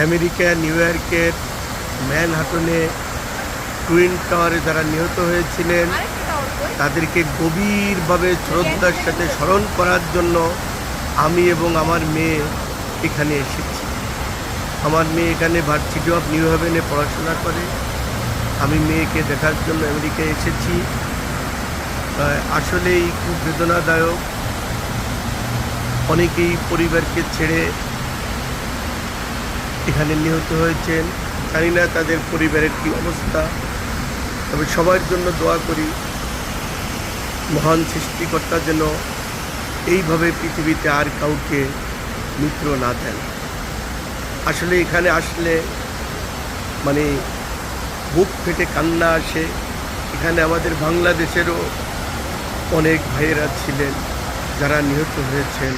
America, new ইয়র্কের ম্যানহাটনে twin টাওয়ারে যারা নিহত হয়েছিলেন, তাদেরকে গভীরভাবে শ্রদ্ধার সাথে স্মরণ করার জন্য আমি এবং আমার মেয়ে এখানে এসেছি। আমার মেয়ে এখানে ভার্সিটি অফ নিউ হেভেনে পড়াশোনা করে। আমি মেয়েকে দেখার জন্য আমেরিকায় এসেছি। আসলেই খুব বেদনাদায়ক। অনেকেই পরিবারকে ছেড়ে এখানে নিহত হয়েছেন। জানি না তাদের পরিবারের কী অবস্থা। তবে সবার জন্য দোয়া করি, মহান সৃষ্টিকর্তা যেন এইভাবে পৃথিবীতে আর কাউকে মিত্র না দেন। আসলে এখানে আসলে মানে বুক ফেটে কান্না আসে। এখানে আমাদের বাংলাদেশেরও অনেক ভাইয়েরা ছিলেন, যারা নিহত হয়েছেন।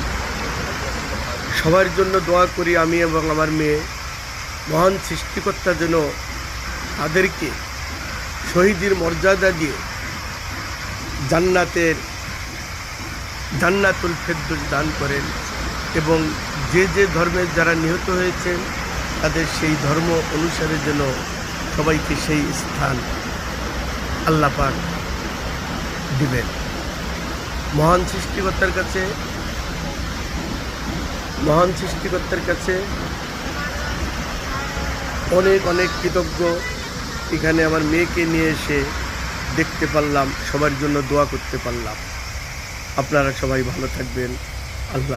সবার জন্য দোয়া করি আমি এবং আমার মেয়ে। মহান সৃষ্টিকর্তা যেন তাদেরকে শহীদের মর্যাদা দিয়ে জান্নাতের জান্নাতুল ফেরদৌস দান করেন এবং যে যে ধর্মের যারা নিহত হয়েছেন, তাদের সেই ধর্ম অনুসারে যেন সবাইকে সেই স্থান আল্লাপাক দিবেন। মহান সৃষ্টিকর্তার কাছে, মহান সৃষ্টিকর্তার কাছে অনেক অনেক কৃতজ্ঞ। এখানে আমার মেয়েকে নিয়ে এসে দেখতে পারলাম, সবার জন্য দোয়া করতে পারলাম। আপনারা সবাই ভালো থাকবেন। আল্লাহ